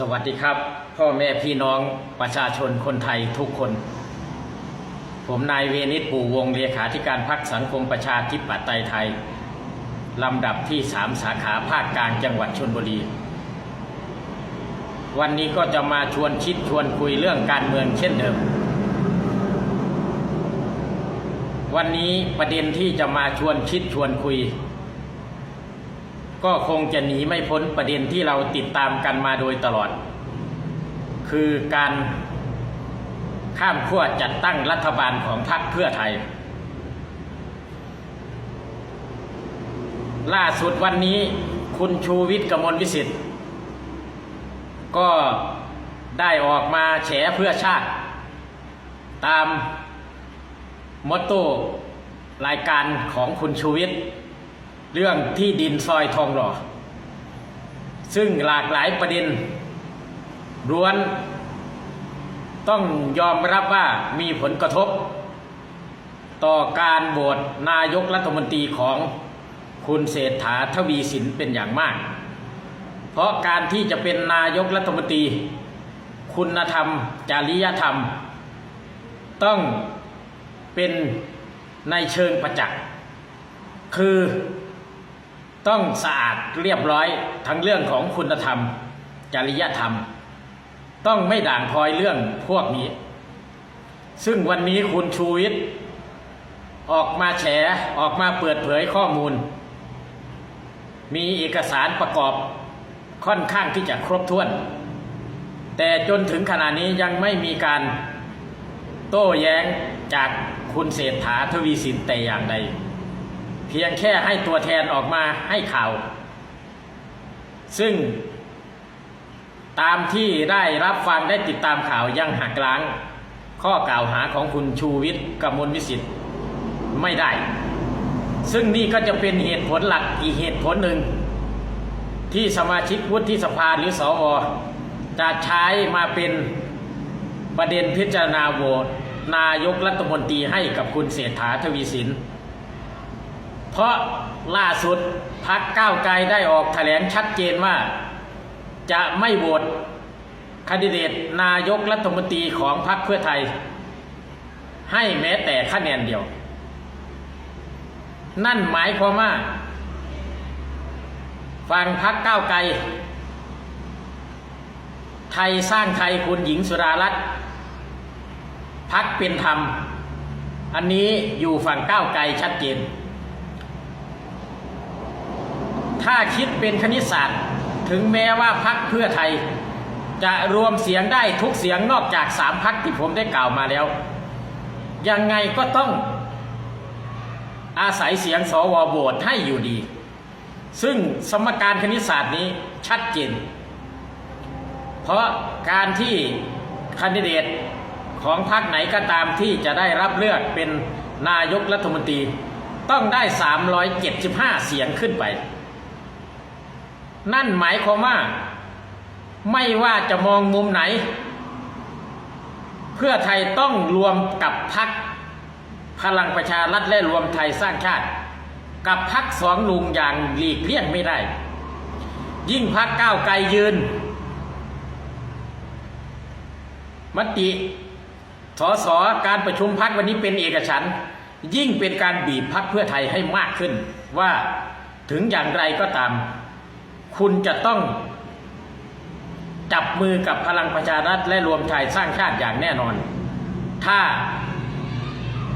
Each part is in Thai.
สวัสดีครับ พ่อแม่พี่น้องประชาชนคนไทยทุกคน ผมนายเวนิตปู่วงเลขาธิการพักสังคมประชาธิปไตยไทย ลำดับที่3สาขาภาคกลางจังหวัดชนบุรี วันนี้ก็จะมาชวนคิดชวนคุยเรื่องการเมืองเช่นเดิม วันนี้ประเด็นที่จะมาชวนคิดชวนคุย ก็คงจะหนีไม่พ้นประเด็นที่เราติดตามกันมาโดยตลอด คือการข้ามขั้วจัดตั้งรัฐบาลของพรรคเพื่อไทย ล่าสุดวันนี้คุณชูวิทย์กมลวิสิทธิ์ ก็ได้ออกมาแฉเพื่อชาติ ตามมอตโต้รายการของคุณชูวิทย์ เรื่องที่ดินซอยทองหล่อ ซึ่งหลากหลายประเด็นร้วน ต้องยอมรับว่ามีผลกระทบ ต่อการโหวตนายกรัฐมนตรีของคุณเศรษฐาทวีสินเป็นอย่างมาก เพราะการที่จะเป็นนายกรัฐมนตรี คุณธรรม จริยธรรม ต้องเป็นในเชิงประจักษ์คือ ต้องสะอาดเรียบร้อยทั้งเรื่องของคุณธรรม จริยธรรม ต้องไม่ด่างพลอยเรื่องพวกนี้ ซึ่งวันนี้คุณชูวิทย์ออกมาแฉออกมาเปิดเผยข้อมูล มีเอกสารประกอบค่อนข้างที่จะครบถ้วน แต่จนถึงขณะนี้ยังไม่มีการโต้แย้งจากคุณเศรษฐาทวีสินแต่อย่างใด เพียงแค่ให้ตัวแทนออกมาให้ข่าว ซึ่งตามที่ได้รับฟังได้ติดตามข่าวยังหักล้าง ข้อกล่าวหาของคุณชูวิทย์กมลวิสิทธิ์ไม่ได้ ซึ่งนี่ก็จะเป็นเหตุผลหลักอีกเหตุผลหนึ่ง ที่สมาชิกวุฒิสภาหรือสวจะใช้มาเป็นประเด็นพิจารณาโหวตนายกรัฐมนตรีให้กับคุณเศรษฐาทวีสิน เพราะล่าสุดพักก้าวไกลได้ออกแถลงชัดเจนว่า จะไม่โหวตคนดิเดตนายกรัฐมนตรีของพรรคเพื่อไทย ให้แม้แต่คะแนนเดียว นั่นหมายความว่าฟังพักก้าวไกล ไทยสร้างไทยคุณหญิงสุดารัตน์พักเป็นธรรม อันนี้อยู่ฝั่งก้าวไกลชัดเจน ถ้าคิดเป็นคณิตศาสตร์ ถึงแม้ว่าพักเพื่อไทย จะรวมเสียงได้ทุกเสียงนอกจากสามพักที่ผมได้กล่าวมาแล้ว ยังไงก็ต้องอาศัยเสียงสวโหวตให้อยู่ดี ซึ่งสมการคณิตศาสตร์นี้ชัดเจน เพราะการที่คนดิเดตของพรรคไหนก็ตามที่จะได้รับเลือกเป็นนายกรัฐมนตรี ต้องได้ 375 เสียงขึ้นไป นั่นหมายความว่า ไม่ว่าจะมองมุมไหน เพื่อไทยต้องรวมกับพรรคพลังประชารัฐและรวมไทยสร้างชาติ กับพรรคสองลุงอย่างหลีกเลี่ยงไม่ได้ ยิ่งพรรคก้าวไกลยืน มติสสการประชุมพักวันนี้เป็นเอกฉันยิ่งเป็นการบีบพักเพื่อไทยให้มากขึ้นว่าถึงอย่างไรก็ตาม คุณจะต้องจับมือกับพลังประชารัฐและรวมไทยสร้างชาติอย่างแน่นอน ถ้า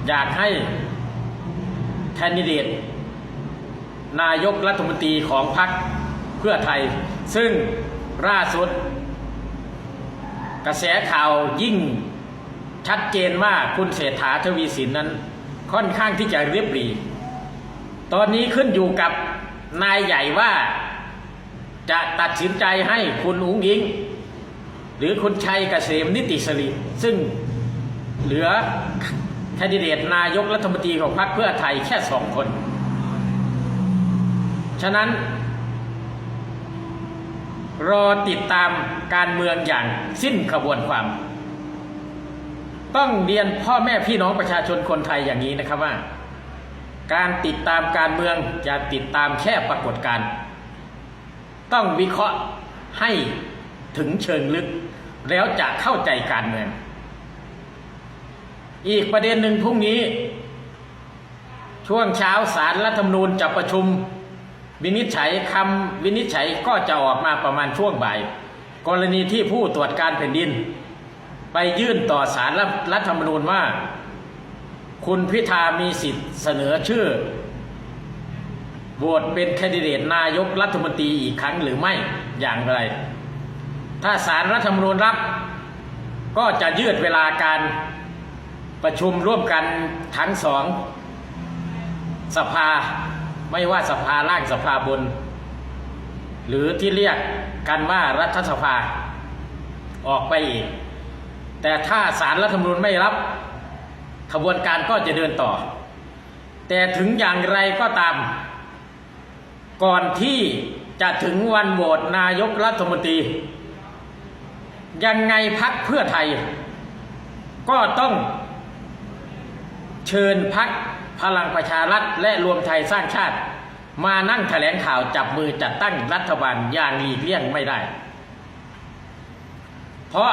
อยากให้แคนดิเดต นายกรัฐมนตรีของพรรคเพื่อไทย ซึ่งล่าสุด กระแสข่าวยิ่งชัดเจนว่าคุณเศรษฐาทวีสินนั้น ค่อนข้างที่จะเรียบรี ตอนนี้ขึ้นอยู่กับนายใหญ่ว่า จะตัดสินใจให้คุณอุ้งอิง หรือคุณชัยเกษมนิติสริซึ่งเหลือแคนดิเดตนายกรัฐมนตรีของพรรคเพื่อไทยแค่สองคน ฉะนั้น รอติดตามการเมืองอย่างสิ้นขบวนความ ต้องเรียนพ่อแม่พี่น้องประชาชนคนไทยอย่างนี้นะครับว่า การติดตามการเมืองอย่าติดตามแค่ปรากฏการณ์ ต้องวิเคราะห์ให้ถึงเชิงลึก แล้วจะเข้าใจการเมือง อีกประเด็นหนึ่งพรุ่งนี้ ช่วงเช้าสารรัฐธรรมนูญจะประชุม วินิจฉัยคำวินิจฉัยก็จะออกมาประมาณช่วงบ่าย กรณีที่ผู้ตรวจการแผ่นดิน ไปยื่นต่อสารรัฐธรรมนูญว่า คุณพิธามีสิทธิ์เสนอชื่อ โหวตเป็นแคนดิเดตนายกรัฐมนตรีอีกครั้งหรือไม่อย่างไร ถ้าสารรัฐธรรมนูญรับ ก็จะยืดเวลาการประชุมร่วมกันทั้งสองสภาไม่ว่าสภาล่างสภาบน หรือที่เรียกกันว่ารัฐสภาออกไปอีก แต่ถ้าสารรัฐธรรมนูญไม่รับขบวนการก็จะเดินต่อ แต่ถึงอย่างไรก็ตาม ก่อนที่จะถึงวันโหวตนายกรัฐมนตรี ยังไงพักเพื่อไทย ก็ต้องเชิญพักพลังประชารัฐและรวมไทยสร้างชาติ มานั่งแถลงข่าวจับมือจัดตั้งรัฐบาลอย่างหลีกเลี่ยงไม่ได้ เพราะ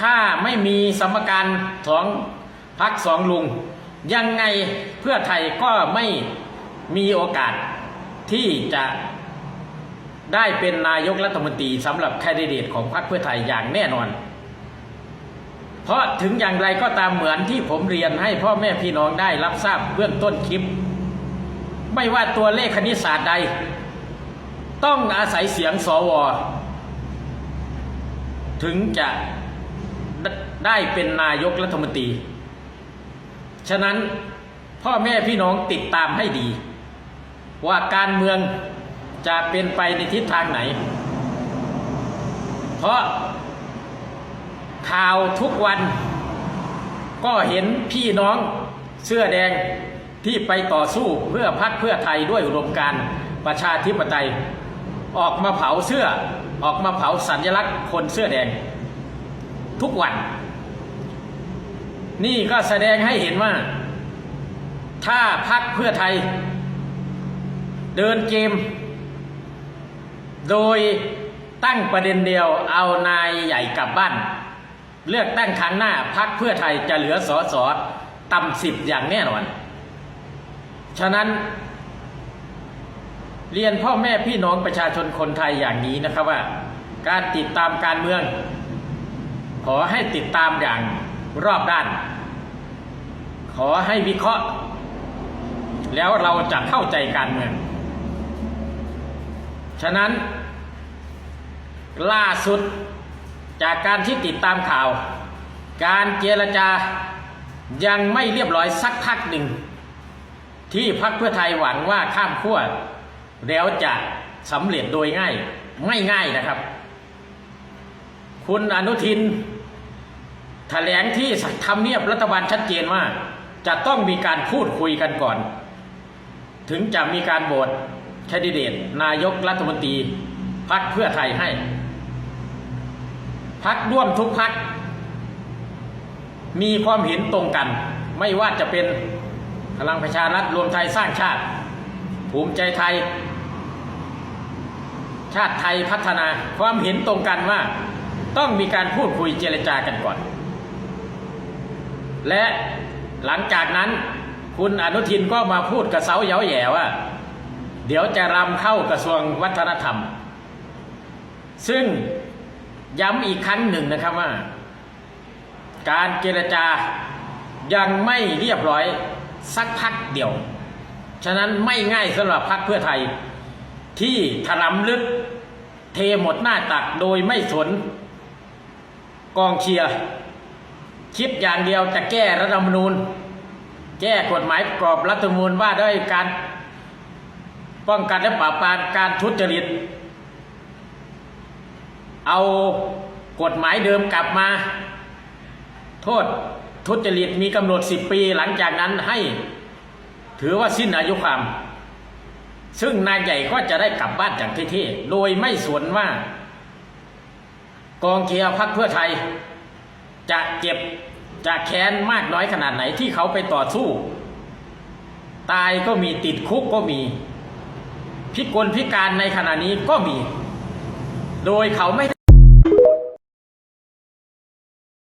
ถ้าไม่มีสมการสองพักสองลุง ยังไงเพื่อไทยก็ไม่มีโอกาส ที่จะได้เป็นนายกรัฐมนตรีสำหรับแคนดิเดตของพรรคเพื่อไทยอย่างแน่นอน เพราะถึงอย่างไรก็ตามเหมือนที่ผมเรียนให้พ่อแม่พี่น้องได้รับทราบเบื้องต้นคลิป ไม่ว่าตัวเลขคณิตศาสตร์ใด ต้องอาศัยเสียงสว ถึงจะได้เป็นนายกรัฐมนตรี ฉะนั้นพ่อแม่พี่น้องติดตามให้ดี ว่าการเมืองจะเป็นไปในทิศทางไหน เพราะข่าวทุกวันก็เห็นพี่น้องเสื้อแดงที่ไปต่อสู้เพื่อพักเพื่อไทยด้วยอุดมการประชาธิปไตย ออกมาเผาเสื้อออกมาเผาสัญลักษณ์คนเสื้อแดง ทุกวัน นี่ก็แสดงให้เห็นว่า ถ้าพักเพื่อไทย เดินเกม โดยตั้งประเด็นเดียวเอานายใหญ่กลับบ้าน เลือกตั้งครั้งหน้าพักเพื่อไทยจะเหลือสอสอต่ำสิบอย่างแน่นอน ฉะนั้น เรียนพ่อแม่พี่น้องประชาชนคนไทยอย่างนี้นะครับว่า การติดตามการเมือง ขอให้ติดตามอย่างรอบด้าน ขอให้วิเคราะห์ แล้วเราจะเข้าใจการเมือง ฉะนั้น ล่าสุดจากการที่ติดตามข่าว การเจรจายังไม่เรียบร้อยสักพักหนึ่ง ที่พรรคเพื่อไทยหวังว่าข้ามขั้วแล้วจะสำเร็จโดยง่ายไม่ง่ายนะครับ คุณอนุทินแถลงที่ทำเนียบรัฐบาลชัดเจนว่า จะต้องมีการพูดคุยกันก่อน ถึงจะมีการโหวต แคนดิเดตนายกรัฐมนตรีพักเพื่อไทยให้ พักร่วมทุกพัก มีความเห็นตรงกัน ไม่ว่าจะเป็นพลังประชารัฐรวมไทยสร้างชาติ ภูมิใจไทย ชาติไทยพัฒนาความเห็นตรงกันว่า ต้องมีการพูดคุยเจรจากันก่อน และหลังจากนั้นคุณอนุทินก็มาพูดกับเสาเย้าแย่ว่า เดี๋ยวจะรำเข้ากระทรวงวัฒนธรรม ซึ่งย้ำอีกครั้งหนึ่งนะครับว่า การเจรจายังไม่เรียบร้อยสักพักเดียว ฉะนั้นไม่ง่ายสำหรับพรรคเพื่อไทย ที่ถลำลึกเทหมดหน้าตักโดยไม่สนกองเชียร์คิดอย่างเดียวจะแก้รัฐธรรมนูญ แก้กฎหมายประกอบรัฐธรรมนูญว่าด้วยการ ป้องกันและปราบปรามการทุจริต เอากฎหมายเดิมกลับมา โทษทุจริตมีกำหนด 10 ปีหลังจากนั้นให้ถือว่าสิ้นอายุความ ซึ่งนายใหญ่ก็จะได้กลับบ้านจากเท่ๆโดยไม่สวนว่า กองเชียร์พรรคเพื่อไทย จะเจ็บจะแค้นมากน้อยขนาดไหนที่เขาไปต่อสู้ ตายก็มีติดคุกก็มี พิกลพิการในขณะนี้ก็มี โดยเขาไม่